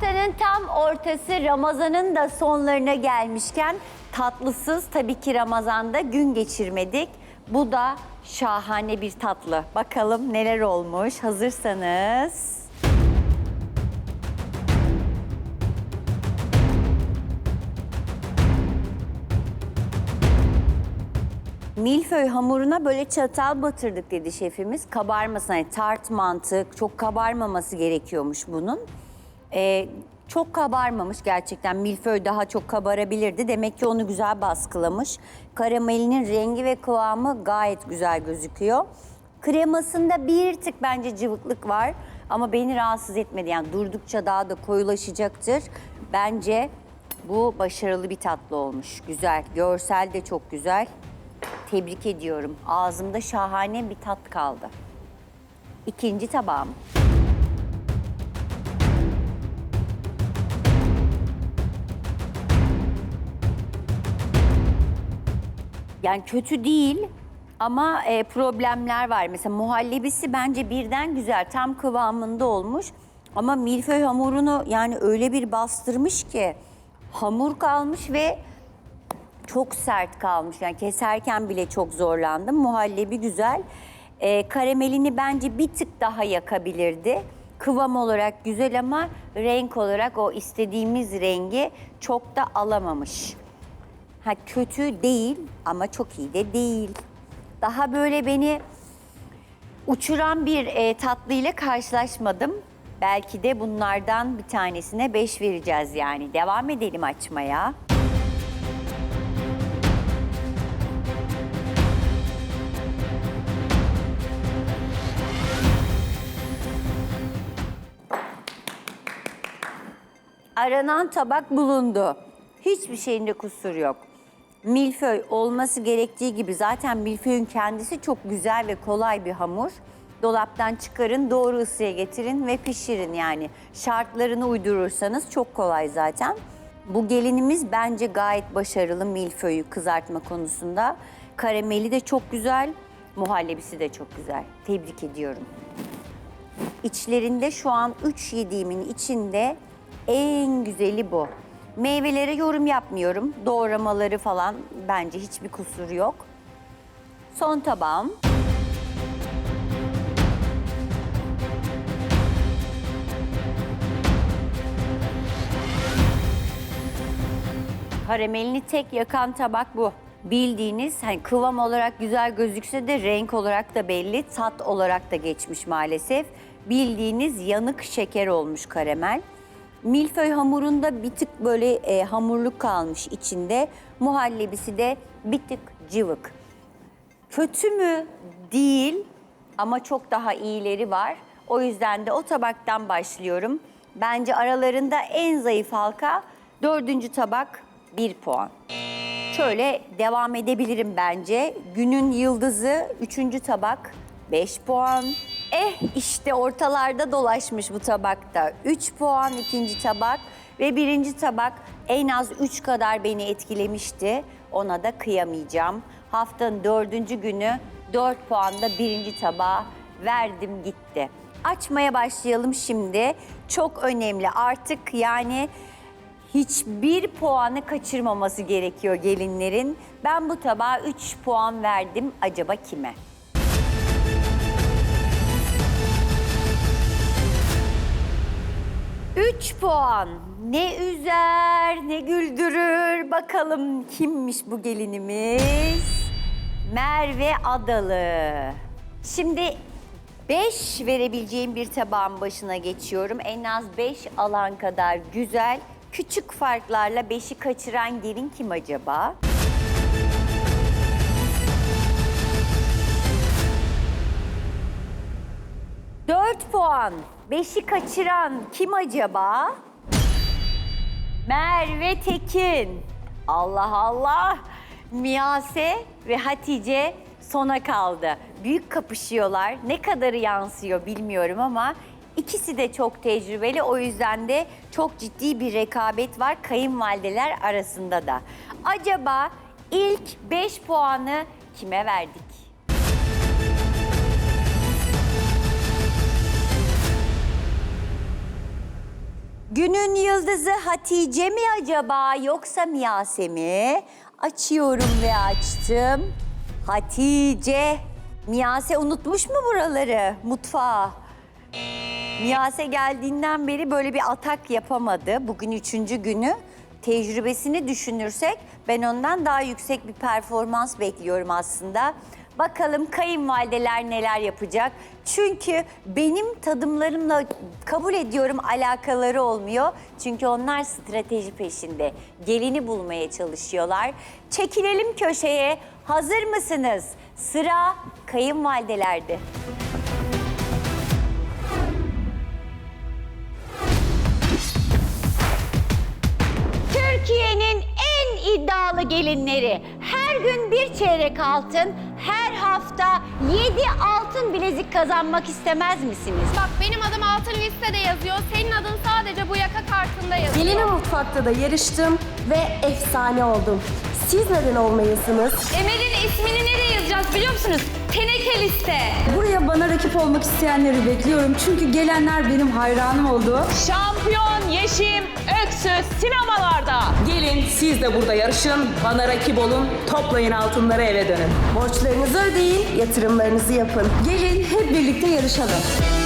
Haftanın tam ortası Ramazan'ın da sonlarına gelmişken tatlısız tabii ki Ramazan'da gün geçirmedik. Bu da şahane bir tatlı. Bakalım neler olmuş hazırsanız. Milföy hamuruna böyle çatal batırdık dedi şefimiz. Kabarmasın, hani tart mantık, çok kabarmaması gerekiyormuş bunun. Ee, çok kabarmamış gerçekten. Milföy daha çok kabarabilirdi. Demek ki onu güzel baskılamış. Karamelinin rengi ve kıvamı gayet güzel gözüküyor. Kremasında bir tık bence cıvıklık var. Ama beni rahatsız etmedi. Yani durdukça daha da koyulaşacaktır. Bence bu başarılı bir tatlı olmuş. Güzel. Görsel de çok güzel. Tebrik ediyorum. Ağzımda şahane bir tat kaldı. İkinci tabağım. Yani kötü değil ama e, problemler var. Mesela muhallebisi bence birden güzel, tam kıvamında olmuş. Ama milföy hamurunu yani öyle bir bastırmış ki hamur kalmış ve çok sert kalmış. Yani keserken bile çok zorlandım. Muhallebi güzel. Ee, karamelini bence bir tık daha yakabilirdi. Kıvam olarak güzel ama renk olarak o istediğimiz rengi çok da alamamış. Ha kötü değil ama çok iyi de değil. Daha böyle beni uçuran bir e, tatlıyla karşılaşmadım. Belki de bunlardan bir tanesine 5 vereceğiz yani. Devam edelim açmaya. Aranan tabak bulundu. Hiçbir şeyinde kusur yok. Milföy olması gerektiği gibi zaten milföyün kendisi çok güzel ve kolay bir hamur. Dolaptan çıkarın, doğru ısıya getirin ve pişirin yani. Şartlarını uydurursanız çok kolay zaten. Bu gelinimiz bence gayet başarılı milföyü kızartma konusunda. Karameli de çok güzel, muhallebisi de çok güzel. Tebrik ediyorum. İçlerinde şu an 3 yediğimin içinde en güzeli bu. Meyvelere yorum yapmıyorum. Doğramaları falan bence hiçbir kusur yok. Son tabağım. Karamelini tek yakan tabak bu. Bildiğiniz hani kıvam olarak güzel gözükse de renk olarak da belli, tat olarak da geçmiş maalesef. Bildiğiniz yanık şeker olmuş karamel. Milföy hamurunda bir tık böyle e, hamurluk kalmış içinde. Muhallebisi de bir tık cıvık. Kötü mü? Değil ama çok daha iyileri var. O yüzden de o tabaktan başlıyorum. Bence aralarında en zayıf halka dördüncü tabak bir puan. Şöyle devam edebilirim bence. Günün yıldızı üçüncü tabak 5 puan. Eh işte ortalarda dolaşmış bu tabakta. 3 puan ikinci tabak ve birinci tabak en az 3 kadar beni etkilemişti. Ona da kıyamayacağım. Haftanın dördüncü günü 4 puanda birinci tabağa verdim gitti. Açmaya başlayalım şimdi. Çok önemli artık yani hiçbir puanı kaçırmaması gerekiyor gelinlerin. Ben bu tabağa 3 puan verdim. Acaba kime? Üç puan. Ne üzer, ne güldürür. Bakalım kimmiş bu gelinimiz? Merve Adalı. Şimdi beş verebileceğim bir tabağın başına geçiyorum. En az beş alan kadar güzel. Küçük farklarla beşi kaçıran gelin kim acaba? Dört puan. Beşi kaçıran kim acaba? Merve Tekin. Allah Allah. Miyase ve Hatice sona kaldı. Büyük kapışıyorlar. Ne kadarı yansıyor bilmiyorum ama ikisi de çok tecrübeli. O yüzden de çok ciddi bir rekabet var kayınvalideler arasında da. Acaba ilk 5 puanı kime verdik? Günün yıldızı Hatice mi acaba yoksa Miyase mi? Açıyorum ve açtım. Hatice. Miyase unutmuş mu buraları, mutfağı? Miyase geldiğinden beri böyle bir atak yapamadı. Bugün üçüncü günü. Tecrübesini düşünürsek ben ondan daha yüksek bir performans bekliyorum aslında. Bakalım kayınvalideler neler yapacak. Çünkü benim tadımlarımla kabul ediyorum alakaları olmuyor. Çünkü onlar strateji peşinde. Gelini bulmaya çalışıyorlar. Çekilelim köşeye. Hazır mısınız? Sıra kayınvalidelerde. Türkiye'nin en iddialı gelinleri. Her gün bir çeyrek altın, her hafta 7 altın bilezik kazanmak istemez misiniz? Bak benim adım altın listede yazıyor. Senin adın sadece bu yaka kartında yazıyor. Gelinin mutfakta da yarıştım ve efsane oldum. Siz neden olmayasınız? Emel'in ismini nereye yazacağız biliyor musunuz? Teneke liste. Buraya bana rakip olmak isteyenleri bekliyorum. Çünkü gelenler benim hayranım oldu. Şampiyon Yeşim Öksüz sinemalarda. Gelin siz de burada yarışın, bana rakip olun, toplayın altınları eve dönün. Borçlarınızı ödeyin, yatırımlarınızı yapın. Gelin hep birlikte yarışalım.